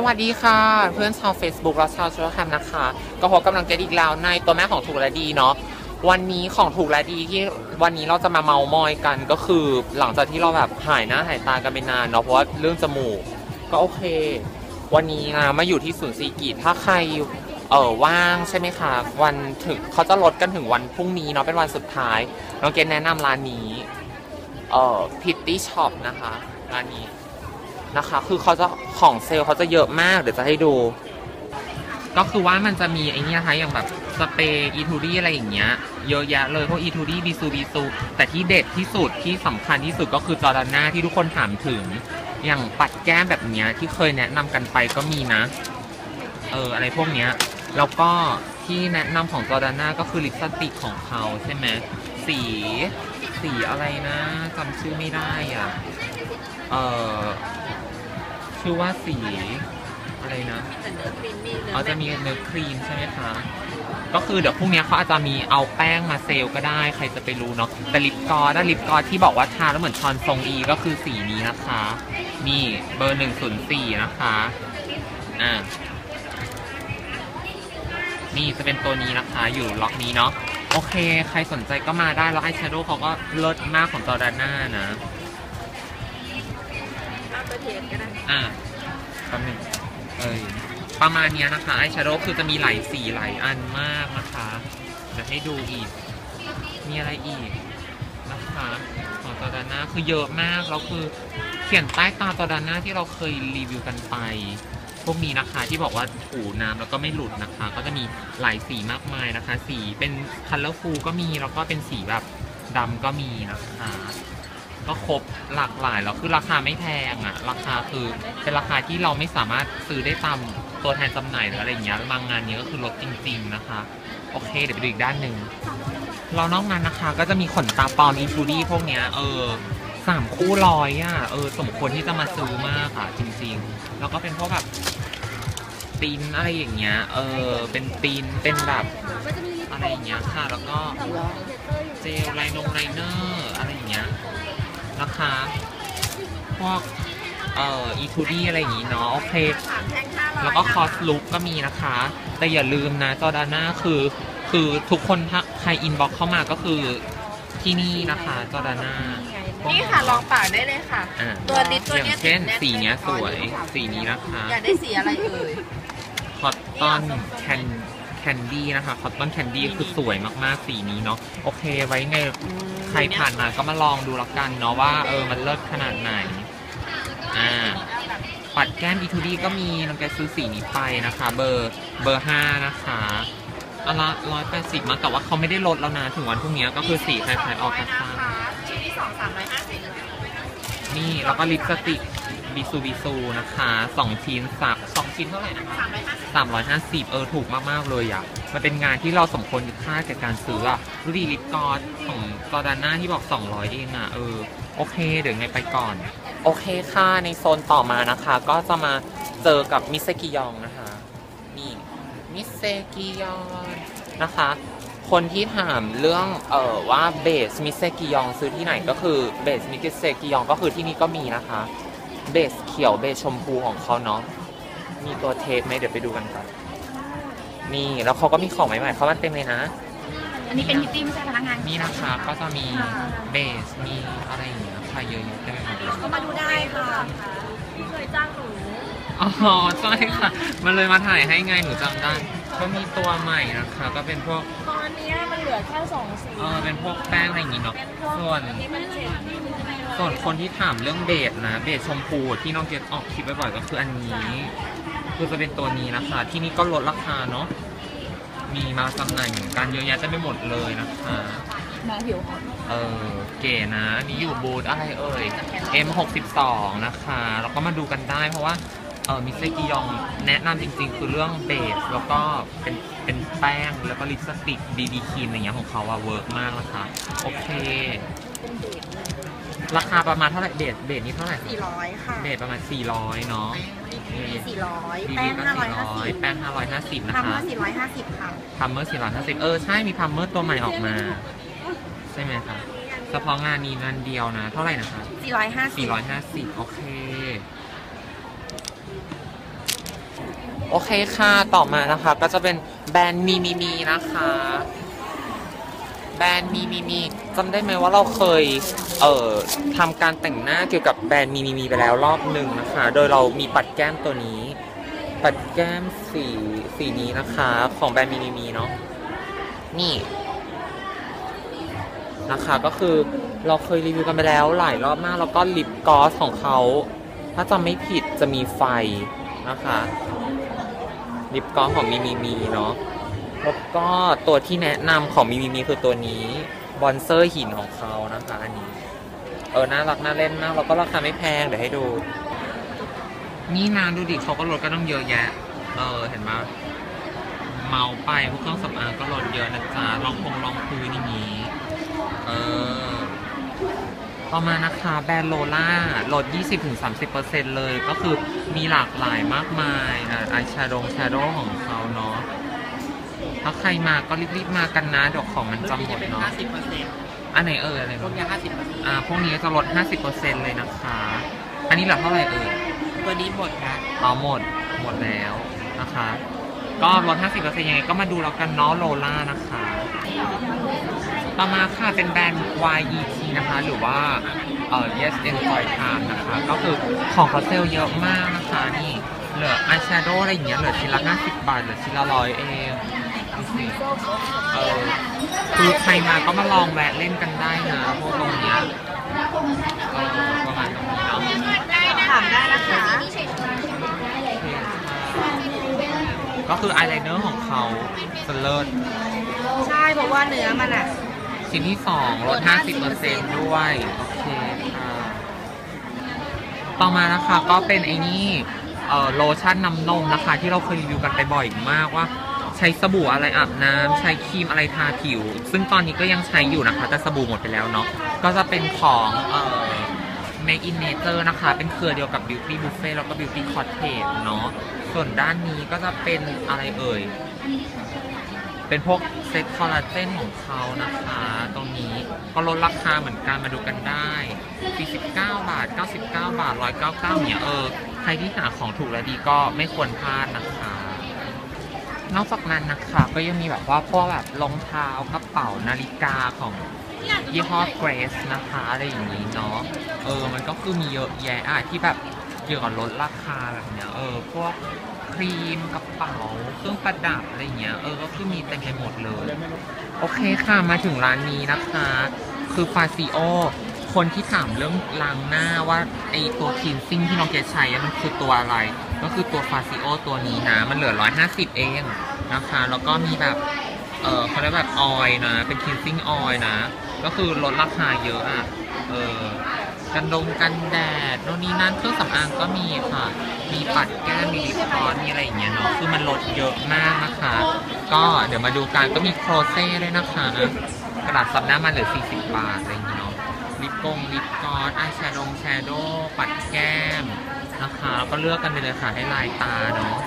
สวัสดีค่ะ เพื่อนชาว Facebook และชาวเชียลแคมนะคะ ก็พบกำลังเจออีกแล้วในตัวแม่ของถูกและดีเนาะวันนี้ของถูกและดีที่วันนี้เราจะมาเมามอยกันก็คือหลังจากที่เราแบบหายหน้าหายตากันไปนานเนาะเพราะว่าเรื่องจมูกก็โอเค วันนี้นะมาอยู่ที่ศูนย์ซีกีถ้าใครเออว่างใช่ไหมคะวันถึงเขาจะลดกันถึงวันพรุ่งนี้เนาะเป็นวันสุดท้ายน้องเกณแนะนำร้านนี้เอ่อพิตตี้ช็อปนะคะร้านนี้ นะคะ คือเขาจะของเซลล์เขาจะเยอะมากเดี๋ยวจะให้ดู ก็คือว่ามันจะมีไอ้เนี่ยนะคะอย่างแบบสเปรย์อีทูดี้อะไรอย่างเงี้ยเยอะแยะเลยพวกอีทูดี้บีซูบีซูแต่ที่เด็ดที่สุดที่สำคัญที่สุดก็คือจอร์ดาน่าที่ทุกคนถามถึง อย่างปัดแก้มแบบเนี้ยที่เคยแนะนำกันไปก็มีนะ เอออะไรพวกเนี้ยแล้วก็ที่แนะนำของจอร์ดาน่าก็คือลิปสติกของเขาใช่ไหมสีสีอะไรนะจำชื่อไม่ได้อะ เออ ชื่อว่าสีอะไรนะเขาจะมีเนื้อครีมใช่ไหมคะ ก็คือเดี๋ยวพรุ่งนี้เขาอาจจะมีเอาแป้งมาเซลล์ก็ได้ ใครจะไปรู้เนาะ แต่ลิปกลอสถ้าลิปกลอสที่บอกว่าทาแล้วเหมือนชอนทรงอีก็คือสีนี้นะคะ นี่เบอร์หนึ่งศูนย์สี่นะคะ อ่า นี่จะเป็นตัวนี้นะคะ อยู่ล็อกนี้เนาะ โอเค ใครสนใจก็มาได้ แล้วไอแชโดว์เขาก็เลิศมากของจอร์แดนน่านะ อะแป๊บหนึงเอ้ยประมาณเนี้ยนะคะไอแชโดว์คือจะมีหลายสีหลายอันมากนะคะเดี๋ยวให้ดูอีก มีอะไรอีกนะคะของจอร์แดนน่าคือเยอะมากแล้วคือเขียนใต้ตาจอร์แดนน่าที่เราเคยรีวิวกันไป พวกนี้นะคะที่บอกว่าถูน้ำแล้วก็ไม่หลุดนะคะ ก็จะมีหลายสีมากมายนะคะ สีเป็นคัลเลอร์ฟูก็มีแล้วก็เป็นสีแบบดำก็มีนะคะ ก็ครบหลากหลายแล้วคือราคาไม่แพงอะราคาคือเป็นราคาที่เราไม่สามารถซื้อได้ตามตัวแทนจำหน่ายหรืออะไรอย่างเงี้ยบางงานนี้ก็คือลดจริง ๆนะคะ โอเค เดี๋ยวไปดูอีกด้านหนึ่งเรานอกนั้นนะคะก็จะมีขนตาปลอมอีทูดี้พวกเนี้ยเออสามคู่ร้อยอะเออสมควรที่จะมาซื้อมากอะจริง ๆ แล้วก็เป็นพวกแบบตีนอะไรอย่างเงี้ย เออ เป็นตีน เป็นแบบ อะไรอย่างเงี้ยค่ะ แล้วก็เจลไลนงไลเนอร์ คะ พวกเอ่อ e 2 d อะไรอย่างงี้เนาะโอเค แล้วก็คอสลุกก็มีนะคะ แต่อย่าลืมนะจอร์ดาน่าคือคือทุกคนถ้าใครอินบ็อกเข้ามาก็คือที่นี่นะคะจอร์ดาน่านี่ค่ะลองปากได้เลยค่ะ อ่าตัวลิปตัวอย่าเนี้ยงเช่นติดแสีเนี้ยสวยสีนี้นะคะ อยากได้สีอะไรเอ่ย คอตตอนแคนแค นดี้นะคะคอตตอนแคนดี้คือสวยมากๆสีนี้เนาะโอเคไว้ไงใครผ่านมาก็มาลองดูแล้วกันเนาะว่าเออมันเลิศขนาดไหนอ่าปัดแก้มอีทูดี้ก็มีน้องแกซื้อสีนี้ไปนะคะ เบอร์เบอร์ห้านะคะอนละร้อยแปดสิบมาแต่ว่าเขาไม่ได้ลดแล้วนะถึงวันพรุ่งนี้ก็คือสีคล้ายๆออกกระซ่าชิ้นที่สองสามร้อยห้าสิบนี่แล้วก็ลิปสติก บิซูบิซูนะคะสองชิ้นสักสองชิ้นเท่าไหร่นะคะสามร้อยห้าสิบสามร้อยห้าสิบเออถูกมากๆเลยอะ มันเป็นงานที่เราสมควรค่าแก่การซื้ออะดูดีลิปกลอสของจอร์ดาน่าที่บอก200เองอะเออโอเค เดี๋ยวไงไปก่อน โอเคค่ะ ในโซนต่อมานะคะ ก็จะมาเจอกับมิเซกิยองนะคะ นี่มิเซกิยองนะคะ คนที่ถามเรื่องเอ่อว่าเบสมิเซกิยองซื้อที่ไหนก็คือเบสมิเซกิยองก็คือที่นี่ก็มีนะคะ เบสเขียวเบสชมพูของเขาเนาะ มีตัวเทปไหมเดี๋ยวไปดูกันก่อน นี่แล้วเขาก็มีของใหม่ๆเข้ามาเต็มเลยนะ อันนี้เป็นพิตตี้ไม่ใช่พนักงานนี่นะคะก็จะมีเบส มีอะไรอย่างเงี้ยค่ะเยอะแยะเต็มไปหมดเลยก็มาดูได้ค่ะเคยจ้างหนูอ๋อใช่ค่ะ มันเลยมาถ่ายให้ไงหนูจำได้ก็มีตัวใหม่นะคะ ก็เป็นพวกตอนนี้มันเห ลือแค่สองสีเออเป็นพวกแป้งอะไรอย่างงี้เนาะเป็นพวกส่วนที่มันเจ็บส่วนคนที่ถามเรื่องเบสนะ เบสชมพูที่น้องเกดออกคลิปบ่อยๆก็คืออันนี้ คือจะเป็นตัวนี้นะคะ ที่นี่ก็ลดราคาเนาะมีมาจำหน่ายเหมือนกันเยอะแยะเต็มไปหมดเลยนะคะหมอผิวค่ะเออเก๋นะอันนี่อยู่บูธอะไรเอ่ย M62 นะคะแล้วก็มาดูกันได้เพราะว่าเออมิเซกิยองแนะนำจริงๆ คือเรื่องเบส แล้วก็เป็นเป็น แป้งแล้วก็ลิปสติกบีบีครีมอะไรเงี้ยของเขาอะเวิร์กมากนะคะโอเค ราคาประมาณเท่าไหร่เบสเบสนี่เท่าไหร่สี่ร้อยค่ะเบสประมาณ 400 เนาะ สี่ร้อยบีแป้บีงก็ห้าร้อยห้าสิบ400แป้ง550 นะทำคะเมื่อสี่ร้อยห้าสิบค่ะ พัมเมอร์450 เออ ใช่มีพัมเมอร์ตัวใหม่ออกมา ใช่ไหมคะเฉพาะงานนี้งานเดียวนะ เท่าไหร่นะคะ สี่ร้อยห้าสิบ450 โอเค โอเคค่ะ ต่อมานะคะ ก็จะเป็นแบรนด์มีมีมีนะคะ แบรนด์มีมีมีจำได้ไหมว่าเราเคย เอ่อทำการแต่งหน้าเกี่ยวกับแบรนด์มีมีมีไปแล้วรอบหนึ่งนะคะ โดยเรามีปัดแก้มตัวนี้ ปัดแก้มสีสีนี้นะคะ ของแบรนด์มีมีมีเนาะ นี่นะคะก็คือเราเคยรีวิวกันไปแล้วหลายรอบมากแล้วก็ลิปกลอสของเขา ถ้าจำไม่ผิดจะมีไฟนะคะ ลิปกลอสของมีมีมีเนาะแล้วก็ตัวที่แนะนำของมีมีมีคือตัวนี้บอนเซอร์หินของเขานะคะอันนี้ เออน่ารักน่าเล่นมากแล้วก็ราคาไม่แพงเดี๋ยวให้ดู นี่นะดูดิเขาก็ลดก็ต้องเยอะแยะ เออเห็นไหมเมาไปพวกเครื่องสำอางก็ลดเยอะนะจ๊ะลองคงลองพื้นอย่างนี้ ต่อมานะคะแบรนด์โลล่าลด 20-30%เลย ก็คือมีหลากหลายมากมายนะอายแชโดว์แชโดว์ของเขาเนาะ ถ้าใครมาก็รีบๆมากันนะเดี๋ยวของมันจะหมดเนาะห้าสิบเปอร์เซ็นต์อันไหนเอ่ยอะไรพวกเนาะนี้ห้าสิบเปอร์เซ็นต์อ่าพวกนี้จะลด 50%เลยนะคะ อันนี้เหลือเท่าไหร่เอ่ย ตัวนี้หมดนะเอาหมด หมดแล้วนะคะ ก็ลด 50%ยังไงก็มาดูแล้วกันเนาะโลล่านะคะ ต่อมาค่ะ เป็นแบรนด์ YET นะคะ หรือว่าเอ่อ Yes Enjoy Time นะคะ ก็คือของเขาเซลล์เยอะมากนะคะ นี่ เหลืออายแชโดว์อะไรอย่างเงี้ย เหลือชิ้นละ 50 บาท เหลือชิ้นละร้อยเองดูสิเออคือใครมาก็มาลองแวะเล่นกันได้นะพวกตรงเนี้ยเออประมาณตรงนี้เนาะถามได้นะคะก็คืออายไลเนอร์ของเขาสเลิศ ใช่เพราะว่าเนื้อมันอะ ชิ้นที่2ลด 50%ด้วย โอเคค่ะ ต่อมานะคะก็เป็นไอ้นี่เอ่อโลชั่นน้ำนมนะคะ ที่เราเคยรีวิวกันไปบ่อยมากว่า ใช้สบู่อะไรอาบน้ำใช้ครีมอะไรทาผิว ซึ่งตอนนี้ก็ยังใช้อยู่นะคะ แต่สบู่หมดไปแล้วเนาะก็จะเป็นของเอ่อ Make in Nature นะคะ เป็นเครือเดียวกับ Beauty Buffet แล้วก็ Beauty Cottage เนาะส่วนด้านนี้ก็จะเป็นอะไรเอ่ย เป็นพวกเซ็ตคอลลาเจนของเขานะคะ ตรงนี้ก็ลดราคาเหมือนกันมาดูกันได้49 บาท 99 บาท 199เนี่ยเออ ใครที่หาของถูกและดีก็ไม่ควรพลาดนะคะ นอกจากนั้นนะคะก็ยังมีแบบว่าพวกแบบรองเท้ากระเป๋านาฬิกาของยี่ห้อเกรสนะคะ อะไรอย่างนี้เนาะเออ มันก็คือมีเยอะแยะอะที่แบบ เกี่ยวกับลดราคาแบบเนี้ยเออพวกครีมกระเป๋าเครื่องประดับอะไรเงี้ยเออก็คือมีเต็มไปหมดเลย โอเคค่ะมาถึงร้านนี้นะคะ คือฟาซิโอคนที่ถามเรื่องล้างหน้าว่าไอตัวคลีนซิ่งที่น้องเกดใช้มันคือตัวอะไร ก็คือตัวฟาซิโอตัวนี้นะ มันเหลือ 150 เองนะคะ แล้วก็มีแบบ เออเขาเรียกแบบออยนะ เป็นคลีนซิ่งออยนะ ก็คือลดราคาเยอะอะ เออ กันดงกันแดดโน่นนี่นั่นเครื่องสำอางก็มีค่ะ มีปัดแก้มมีลิปกลอสมีอะไรอย่างเงี้ยเนาะคือมันลดเยอะมากนะคะ ก็เดี๋ยวมาดูกันก็มีโครเซ่ด้วยนะคะ กระดาษซับหน้ามันเหลือ 40 บาทอะไรอย่างเงี้ยเนาะลิปกงลิปกลอสอายแชโดว์แชโดว์ปัดแก้มนะคะแล้วก็เลือกกันไปเลยค่ะให้ลายตาเนาะ